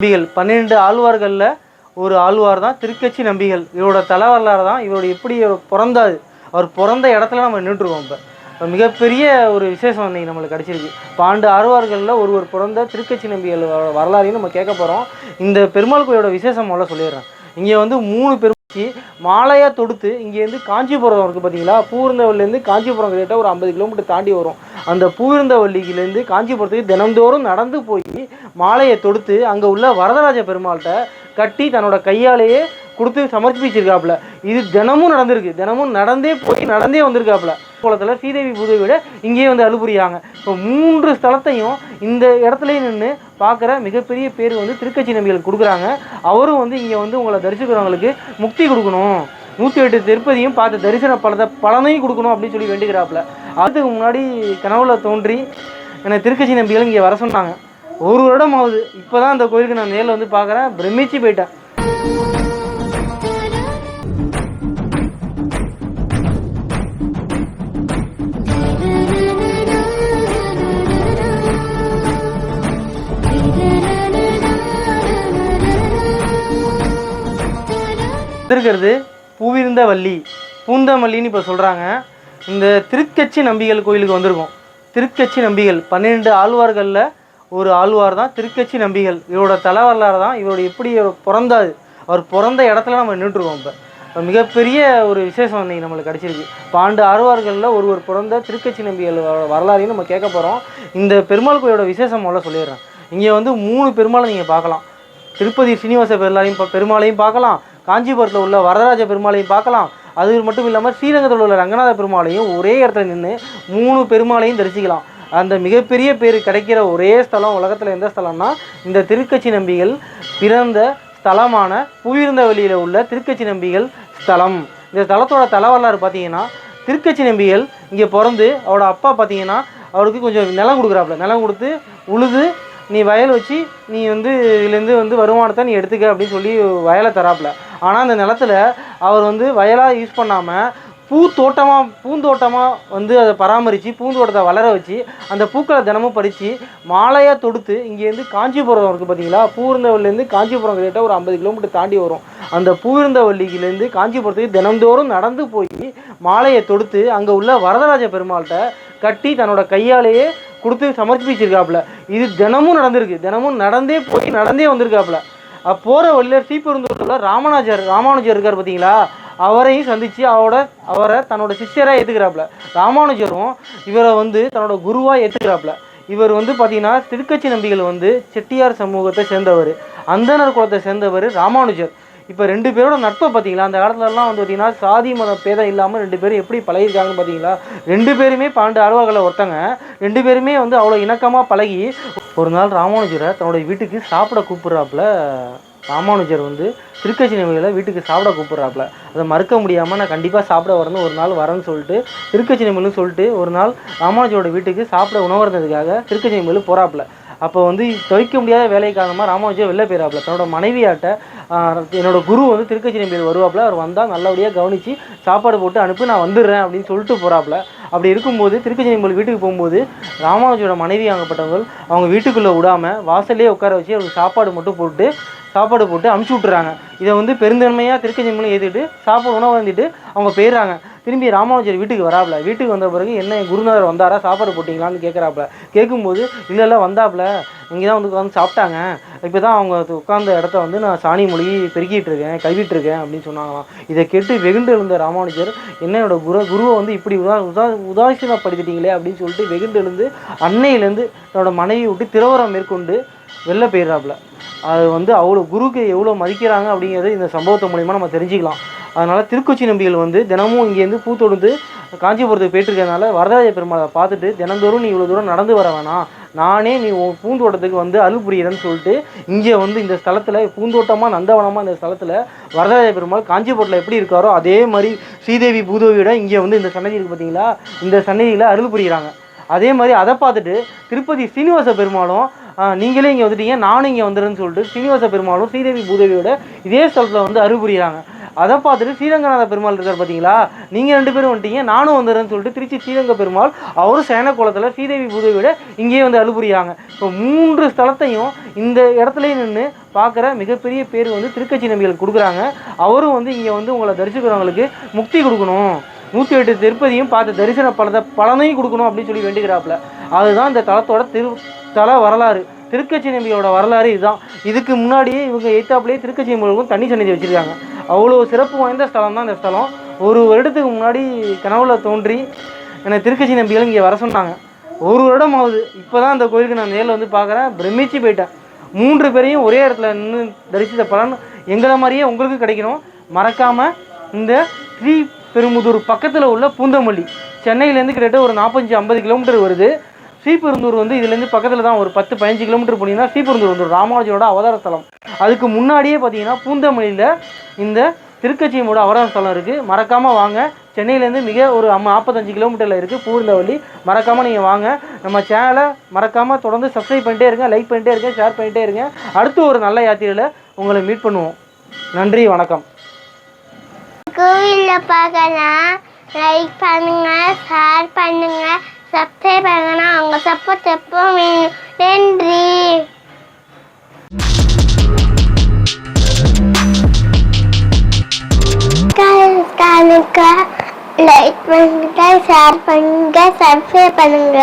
நம்பிகள். பன்னிரெண்டு ஆழ்வார்களில் ஒரு ஆழ்வார் தான் திருக்கட்சி நம்பிகள். இவரோட தலை வரலாறு தான் இவரோட எப்படி பிறந்தாது பிறந்தாரு அவர் பிறந்த இடத்துல நம்ம நின்றுட்டுருக்கோம் இப்போ. மிகப்பெரிய ஒரு விசேஷம் இன்னைக்கு நம்மளுக்கு கிடச்சிருக்கு. பாண்டு ஆழ்வார்களில் ஒருவர் பிறந்த திருக்கட்சி நம்பிகள் வரலாறையும் நம்ம கேட்க போகிறோம் இந்த பெருமாள் கோயிலோட விசேஷம் முதல்ல சொல்லிடுறேன். இங்கே வந்து மூணு பெருமாச்சி மாலையாக தொடுத்து இங்கேருந்து காஞ்சிபுரம் இருக்குது பார்த்தீங்களா பூர்ந்தவர்லேருந்து காஞ்சிபுரம் கிட்ட ஒரு ஐம்பது கிலோமீட்டர் தாண்டி வரும். அந்த பூவிருந்தவல்லியிலேருந்து காஞ்சிபுரத்துக்கு தினந்தோறும் நடந்து போய் மாலையை தொடுத்து அங்கே உள்ள வரதராஜ பெருமாள்கிட்ட கட்டி தன்னோட கையாலேயே கொடுத்து சமர்ப்பிச்சிருக்காப்புல. இது தினமும் நடந்திருக்கு. தினமும் நடந்தே போய் நடந்தே வந்திருக்காப்புல. குளத்தில் ஸ்ரீதேவி பூதேவியோட இங்கேயே வந்து அழுபுரியாங்க இப்போ மூன்று ஸ்தலத்தையும் இந்த இடத்துலயே நின்று பார்க்குற மிகப்பெரிய பேர் வந்து திருக்கட்சி நம்பிகள் கொடுக்குறாங்க. அவரும் வந்து இங்கே வந்து உங்களை தரிசிக்கிறவங்களுக்கு முக்தி கொடுக்கணும். நூற்றி எட்டு திருப்பதியும் பார்த்து தரிசன பலத்தை பலனையும் கொடுக்கணும் அப்படின்னு சொல்லி வேண்டுகிறாப்புல. அதுக்கு முன்னாடி கனவுல தோன்றி என்னை திருக்கட்சி நம்பிகள் இங்கே வர சொன்னாங்க. ஒரு வருடம் ஆகுது இப்போ தான் அந்த கோயிலுக்கு நான் நேரில் வந்து பார்க்குறேன். பிரமிச்சு போயிட்டேன். இருக்கிறது பூவிருந்த வள்ளி. பூந்தமல்லின்னு இப்போ சொல்கிறாங்க இந்த திருக்கட்சி நம்பிகள் கோயிலுக்கு வந்திருக்கோம். திருக்கட்சி நம்பிகள். பன்னிரெண்டு ஆழ்வார்களில் ஒரு ஆழ்வார் தான் திருக்கட்சி நம்பிகள். இவரோட தலை வரலாறு தான் இவரோட எப்படி பிறந்தாது அவர் பிறந்த இடத்துல நம்ம நின்றுட்டுருக்கோம் இப்போ. மிகப்பெரிய ஒரு விசேஷம் இன்னைக்கு நம்மளுக்கு கிடச்சிருக்கு. பாண்டு ஆழ்வார்களில் ஒருவர் பிறந்த திருக்கட்சி நம்பிகள் வரலாறையும் நம்ம கேட்க போகிறோம் இந்த பெருமாள் கோயிலோட விசேஷம் முதல்ல சொல்லிடுறேன். இங்கே வந்து மூணு பெருமாளை நீங்கள் பார்க்கலாம். திருப்பதி ஸ்ரீனிவாச பெருமாளையும் பெருமாளையும் பார்க்கலாம். காஞ்சிபுரத்தில் உள்ள வரதராஜ பெருமாளையும் பார்க்கலாம். அது மட்டும் இல்லாமல் ஸ்ரீரங்கத்தில் உள்ள ரங்கநாத பெருமாளையும் ஒரே இடத்துல நின்று மூணு பெருமாளையும் தரிசிக்கலாம். அந்த மிகப்பெரிய பேர் கிடைக்கிற ஒரே ஸ்தலம் உலகத்தில் எந்த ஸ்தலம்னா இந்த திருக்கட்சி நம்பிகள் பிறந்த ஸ்தலமான புவியிருந்தவெளியில் உள்ள திருக்கட்சி நம்பிகள் ஸ்தலம். இந்த ஸ்தலத்தோட தல வரலாறு பார்த்தீங்கன்னா திருக்கட்சி நம்பிகள் இங்கே பிறந்து அவரோட அப்பா பார்த்தீங்கன்னா அவருக்கு கொஞ்சம் நிலம் கொடுக்குறாப்புல நிலம் கொடுத்து உழுது நீ வயல் வச்சு நீ வந்து இதுலேருந்து வந்து வருமானத்தை நீ எடுத்துக்க அப்படின்னு சொல்லி வயலை தராப்புல ஆனால் அந்த நிலத்துல அவர் வந்து வயலாக யூஸ் பண்ணாமல் பூத்தோட்டமாக பூந்தோட்டமாக வந்து அதை பராமரித்து பூந்தோட்டத்தை வளர வச்சு அந்த பூக்களை தினமும் பறித்து மாலையாக தொடுத்து இங்கேருந்து காஞ்சிபுரம் இருக்குது பார்த்தீங்களா பூவிருந்தவல்லிருந்து காஞ்சிபுரம் கிட்டே ஒரு ஐம்பது கிலோமீட்டர் தாண்டி வரும். அந்த பூவிருந்தவல்லியிலேருந்து காஞ்சிபுரத்துக்கு தினந்தோறும் நடந்து போய் மாலையை தொடுத்து அங்கே உள்ள வரதராஜ பெருமாள்கிட்ட கட்டி தன்னோட கையாலேயே கொடுத்து சமர்ப்பிச்சிருக்காப்புல. இது தினமும் நடந்திருக்கு. தினமும் நடந்தே போய் நடந்தே வந்திருக்காப்புல. போகிற வழியில் வழியில ராமானுஜர் ராமானுஜர் இருக்கார் பார்த்தீங்களா அவரையும் சந்தித்து அவரோட அவரை தன்னோட சிஷ்யராக ஏற்றுக்கிறாப்புல ராமானுஜரும் இவரை வந்து தன்னோட குருவாக ஏற்றுக்கிறாப்புல இவர் வந்து பார்த்தீங்கன்னா திருக்கட்சி நம்பிகள் வந்து செட்டியார் சமூகத்தை சேர்ந்தவர். அந்தனர் குலத்தை சேர்ந்தவர் ராமானுஜர். இப்போ ரெண்டு பேரோட நட்பை பார்த்தீங்களா அந்த காலத்துலலாம் வந்து பார்த்தீங்கன்னா சாதி மத பேதம் இல்லாமல் ரெண்டு பேரும் எப்படி பழகிருக்காங்கன்னு பார்த்தீங்களா ரெண்டு பேருமே பன்னெண்டு அலுவலர்களை ஒருத்தங்க. ரெண்டு பேருமே வந்து அவ்வளோ இணக்கமாக பழகி ஒரு நாள் ராமானுஜரை தன்னோட வீட்டுக்கு சாப்பிட கூப்பிட்றாப்புல. ராமானுஜர் வந்து திருக்கட்சி நம்பிகளை வீட்டுக்கு சாப்பிட கூப்பிட்றாப்புல. அதை மறுக்க முடியாமல் நான் கண்டிப்பாக சாப்பிட வரணும் ஒரு நாள் வரேன்னு சொல்லிட்டு திருக்கட்சி நம்பிகளும் சொல்லிட்டு ஒரு நாள் ராமானுஜரோட வீட்டுக்கு சாப்பிட உணவருந்ததுக்காக திருக்கட்சி நம்பிகள் போகிறாப்புல அப்போ வந்து துவைக்க முடியாத வேலை காரணமாக ராமானுஜர் வெளில போயிடாப்புல தன்னோட மனைவியாட்ட என்னோட குரு வந்து திருக்கட்சி பேர் வருவாப்புல. அவர் வந்தால் நல்லபடியாக கவனித்து சாப்பாடு போட்டு அனுப்பி நான் வந்துடுறேன் அப்படின்னு சொல்லிட்டு போகிறாப்புல அப்படி இருக்கும்போது திருக்கட்சி நம்பிகள் வீட்டுக்கு போகும்போது ராமானுஜோட மனைவி ஆகப்பட்டவங்க அவங்க வீட்டுக்குள்ளே விடாமல் வாசல்லே உட்கார வச்சு அவருக்கு சாப்பாடு மட்டும் போட்டு சாப்பாடு போட்டு அமுச்சு விட்டுறாங்க. இதை வந்து பெருந்தன்மையாக திருக்கஞ்சிமலை ஏற்றிட்டு சாப்பாடு உணவு வந்துட்டு அவங்க போயிடுறாங்க. திரும்பி ராமானுஜர் வீட்டுக்கு வராப்புல வீட்டுக்கு வந்த பிறகு என்ன குருநாதர் வந்தாரா? சாப்பாடு போட்டிங்களான்னு கேட்குறாப்புல கேட்கும்போது இல்லை இல்லை வந்தாப்புல இங்கே தான் வந்து உட்காந்து சாப்பிட்டாங்க. இப்போ தான் அவங்க உட்காந்த உட்கார்ந்த இடத்த வந்து நான் சாணி மொழி பெருக்கிட்டு இருக்கேன் கழுவிட்டு இருக்கேன் அப்படின்னு சொன்னாங்களாம். இதை கேட்டு வெகுண்டு எழுந்த ராமானுஜர் என்ன என்னோட குரு குருவை வந்து இப்படி உதா உதா உதாசீனப்படுத்திட்டீங்களே அப்படின்னு சொல்லிட்டு வெகுண்டு எழுந்து அன்னையிலேருந்து தன்னோட மனைவி விட்டு திரவரம் மேற்கொண்டு வெளில போயிடுறாப்புல அது வந்து அவ்வளோ குருக்கு எவ்வளோ மதிக்கிறாங்க அப்படிங்கிறது இந்த சம்பவத்தை மூலிமா நம்ம தெரிஞ்சுக்கலாம். அதனால் திருக்கொச்சி நம்பிகள் வந்து தினமும் இங்கேருந்து பூ தொடுத்து காஞ்சிபுரத்துக்கு போயிட்டுருக்கனால வரதராஜ பெருமாளை பார்த்துட்டு தினந்தோறும் நீ இவ்வளோ தூரம் நடந்து வர வேணாம். நானே நீ உன் பூந்தோட்டத்துக்கு வந்து அருள் புரியிறேன்னு சொல்லிட்டு இங்கே வந்து இந்த ஸ்தலத்தில் பூந்தோட்டமாக நந்தவனமாக இந்த ஸ்தலத்தில் வரதராஜ பெருமாள் காஞ்சிபுரத்தில் எப்படி இருக்காரோ அதே மாதிரி ஸ்ரீதேவி பூதேவியோட இங்கே வந்து இந்த சன்னதி இருக்குது பார்த்தீங்களா இந்த சன்னதியில் அருள் புரிகிறாங்க அதே மாதிரி அதை பார்த்துட்டு திருப்பதி ஸ்ரீனிவாச பெருமாளும் நீங்களே இங்கே வந்துட்டீங்க நானும் இங்கே வந்துடுறேன்னு சொல்லிட்டு ஸ்ரீனிவாச பெருமாளும் ஸ்ரீதேவி பூதேவியோட இதே ஸ்தலத்தில் வந்து அருள் புரிகிறாங்க அதை பார்த்துட்டு ஸ்ரீரங்கநாத பெருமாள் இருக்கார் பார்த்தீங்களா? நீங்கள் ரெண்டு பேரும் வந்துட்டீங்க நானும் வந்துடுறேன்னு சொல்லிட்டு திருச்சி ஸ்ரீரங்க பெருமாள் அவரும் சேன குளத்தில் ஸ்ரீதேவி பூதேவியோட இங்கேயே வந்து அழுபுரியாங்க இப்போ மூன்று ஸ்தலத்தையும் இந்த இடத்துலையே நின்று பார்க்குற மிகப்பெரிய பேர் வந்து திருக்கட்சி நம்பிகள் கொடுக்குறாங்க. அவரும் வந்து இங்கே வந்து உங்களை தரிசிக்கிறவங்களுக்கு முக்தி கொடுக்கணும். நூற்றி எட்டு திருப்பதியும் பார்த்து தரிசன பலத்தை பலனையும் கொடுக்கணும் அப்படின்னு சொல்லி வேண்டுகிறாப்புல அதுதான் இந்த தலத்தோட திரு தல வரலாறு. திருக்கட்சி நம்பியோட வரலாறு இதுதான். இதுக்கு முன்னாடியே இவங்க எய்த்தாப்புலேயே திருக்கச்சி நம்பிகளுக்கும் தண்ணி சன்னிதி வச்சுருக்காங்க. அவ்வளோ சிறப்பு வாய்ந்த ஸ்தலம் தான் இந்த ஸ்தலம். ஒரு வருடத்துக்கு முன்னாடி கனவுல தோன்றி என்னை திருக்கட்சி நம்பிகள் இங்கே வர சொன்னாங்க. ஒரு வருடம் ஆகுது இப்போ தான் அந்த கோயிலுக்கு நான் நேரில் வந்து பார்க்குறேன். பிரமிச்சு போயிட்டேன். மூன்று பேரையும் ஒரே இடத்துல நின்று தரிசித்த பலன் எங்களை மாதிரியே உங்களுக்கு கிடைக்கணும். மறக்காமல் இந்த ஸ்ரீ பெருமுதூர் பக்கத்தில் உள்ள பூந்தமல்லி சென்னையிலேருந்து கிட்டத்தட்ட ஒரு நாற்பத்தஞ்சு ஐம்பது கிலோமீட்டர் வருது. ஸ்ரீபெருந்தூர் வந்து இதுலேருந்து பக்கத்தில் தான் ஒரு பத்து பதினஞ்சு கிலோமீட்டர் போனீங்கன்னா ஸ்ரீபெருந்தூர் வந்துடும். ராமானுஜரோட அவதார ஸ்தலம் அதுக்கு முன்னாடியே பார்த்தீங்கன்னா பூந்தமல்லியில் இந்த திருக்கட்சியமோட அவதார ஸ்தலம் இருக்குது மறக்காமல் வாங்க. சென்னையிலேருந்து மிக ஒரு அம்ம நாற்பத்தஞ்சு கிலோமீட்டரில் இருக்குது பூர்ந்தவள்ளி மறக்காமல் நீங்கள் வாங்க. நம்ம சேனலை மறக்காமல் தொடர்ந்து சப்ஸ்கிரைப் பண்ணிட்டே இருங்க லைக் பண்ணிட்டே இருங்க ஷேர் பண்ணிட்டே இருங்க. அடுத்து ஒரு நல்ல யாத்திரையில் உங்களை மீட் பண்ணுவோம். நன்றி வணக்கம். கோவிலில் பார்க்கலாம். லைக் பண்ணுங்கள் ஷேர் பண்ணுங்கள் சப்ஸ்கிரைப் பண்ணுங்கன்னா அவங்க சப்போர்ட் எப்போ நன்றி லைக் பண்ணுங்க ஷேர் பண்ணுங்க சப்ஸ்கிரைப் பண்ணுங்க.